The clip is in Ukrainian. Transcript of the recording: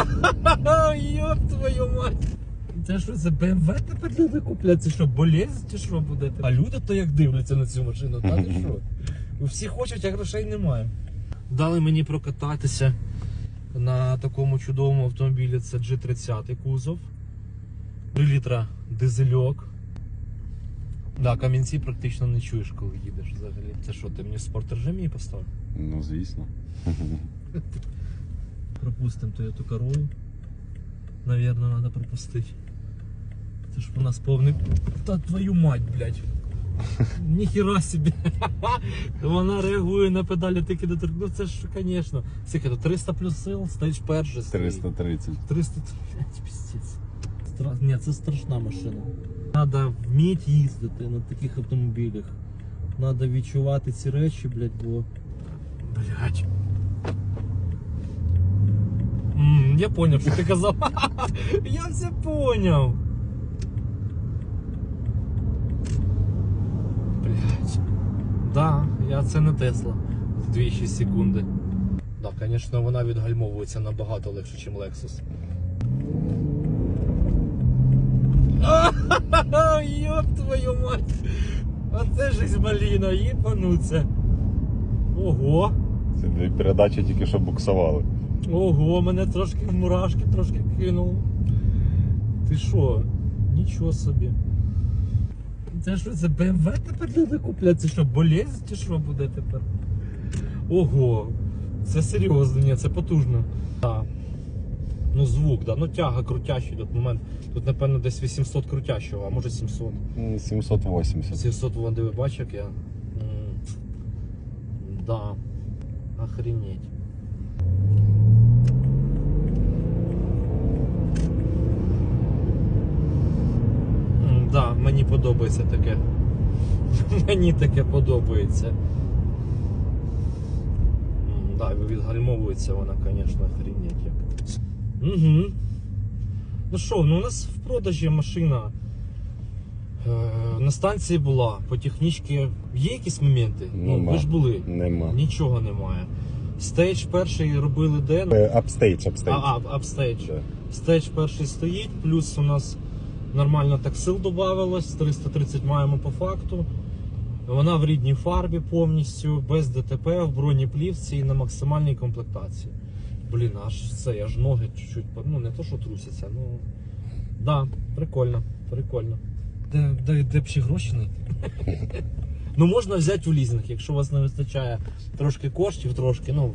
Йоп твою мать. Це що, це BMW тепер люди куплять? Це що, болезнь чи що буде? А люди то як дивляться на цю машину, та ти що? Всі хочуть, а грошей немає. Дали мені прокататися на такому чудовому автомобілі. Це G30 кузов. 3 літра дизельок. Да, камінці практично не чуєш, коли їдеш взагалі. Це що, ти мені в спорт режим поставив? Ну, звісно. Пропустим Toyota Corolla. Наверное, надо пропустить. Це ж у нас повний. Та твою мать, блядь. Ніхіра собі. Вона реагує на педалі тільки до Ну це ж, звісно. Скільки то 300 плюс сил, стейдж перший. стоїть. 330. 300, блядь, пиздец. Стра... Ні, це страшна машина. Треба вміти їздити на таких автомобілях. Треба відчувати ці речі, блядь, бо. Блядь. М, я поняв, що ти казав. я все поняв. Блядь. Да, я це не Тесла. 2,6 секунди. Да, звісно, вона відгальмовується набагато легше, ніж Lexus. Йоп твою мать! Оце ж із маліна, їбануться. Ого! Ці дві передачі тільки що буксували. Ого, мене трошки в мурашки трошки кинуло. Ти що? Нічого собі. Це що, це BMW тепер люди куплять? Це що, болезнь чи що буде тепер? Ого, це серйозно, ні, це потужно. Да. Ну звук, да. Ну тяга крутящий тут момент. Тут, напевно, десь 800 крутящого, а може 700. М, 780. 700 вон диви, бач, як я. М. Да. Охренеть. М, Да, мені подобається таке. Мені таке подобається. М, Да, відгальмовується вона, звісно, охренеть як. Угу. Ну що, ну у нас в продажі машина. Е, на станції була, по технічці є якісь моменти? Ну, ви ж були. Нема. Нічого немає. Стейдж перший робили де? Апстейдж, апстейдж. А, апстейдж. Стейдж перший стоїть, плюс у нас нормально так сил додавалось, 330 маємо по факту. Вона в рідній фарбі повністю, без ДТП, в бронеплівці і на максимальній комплектації. Блін, аж це, аж ноги чуть-чуть, ну не то, що трусяться, ну. Да, прикольно, прикольно. Де, де, де б ще гроші знайти? Ну можна взяти у лізинг, якщо у вас не вистачає трошки коштів, трошки, ну